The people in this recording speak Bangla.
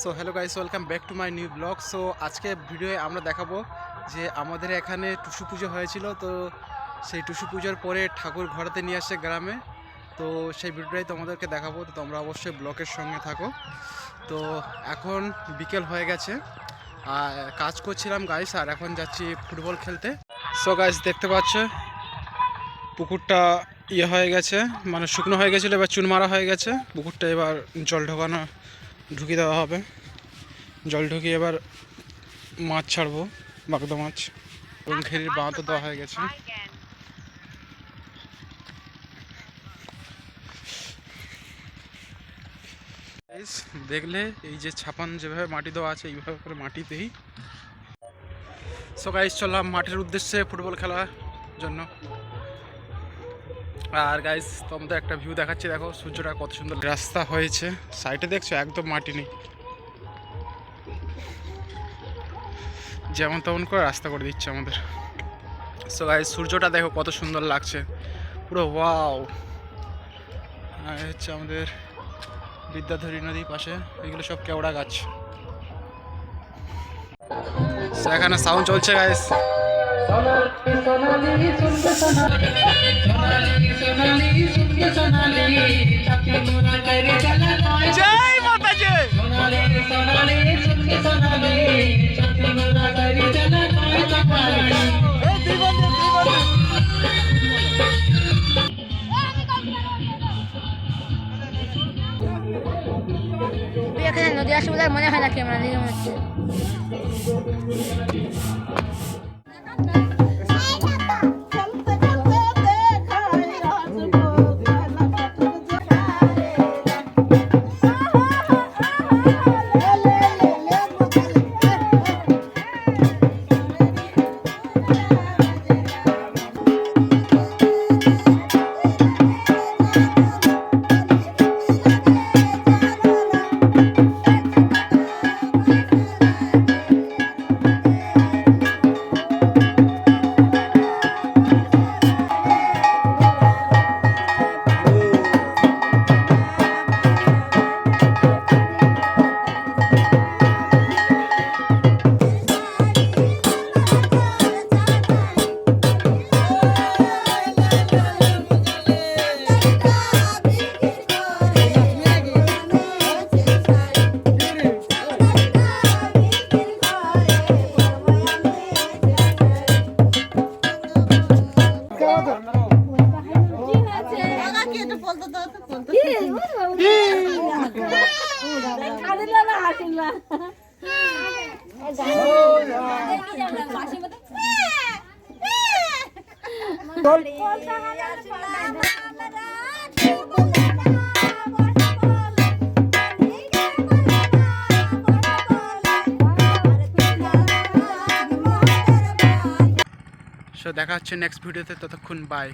So hello guys welcome back to my new blog so আজকে ভিডিওয়ে আমরা দেখাবো যে আমাদের এখানে টুসু পুজো হয়েছিল। তো সেই টুসু পুজোর পরে ঠাকুর ঘোরাতে নিয়ে আসছে গ্রামে। তো সেই ভিডিওটাই তোমাদেরকে দেখাবো। তো তোমরা অবশ্যই ব্লকের সঙ্গে থাকো। তো এখন বিকেল হয়ে গেছে। আর কাজ করছিলাম গাইস আর এখন যাচ্ছি ফুটবল খেলতে। সো গাইস দেখতে পাচ্ছ, পুকুরটা ইয়ে হয়ে গেছে। মানে শুকনো হয়ে গেছিল, এবার চুন মারা হয়ে গেছে। পুকুরটা এবার জল ঢোকানো ঢুকিয়ে দেওয়া হবে। জল ঢুকিয়ে এবার মাছ ছাড়বো বাগদা মাছ। এবং ঘেরির বাঁধও দেওয়া হয়ে গেছে। দেখলে এই যে ছাপান যেভাবে মাটি দেওয়া আছে এইভাবে করে মাটিতেই। সো গাইস চললাম মাঠের উদ্দেশ্যে ফুটবল খেলার জন্য। আর গাইস তোমাদের একটা ভিউ দেখাচ্ছি, দেখো, সূর্যটা কত সুন্দর রাস্তা হয়েছে। সাইডে দেখছ? একদম মাটি নেই। যেমন তেমন করে রাস্তা করে দিচ্ছে আমাদের। সো গাইস সূর্যটা দেখো কত সুন্দর লাগছে। পুরো ওয়াও আর হচ্ছে আমাদের বিদ্যাধরী নদীর পাশে। এগুলো সব কেওড়া গাছ। এখানে সাউন্ড চলছে গাইস এখানে নদী আসে বলে মনে হয় না ক্যামেরা সো দেখা হচ্ছে নেক্সট ভিডিওতে ততক্ষণ বাই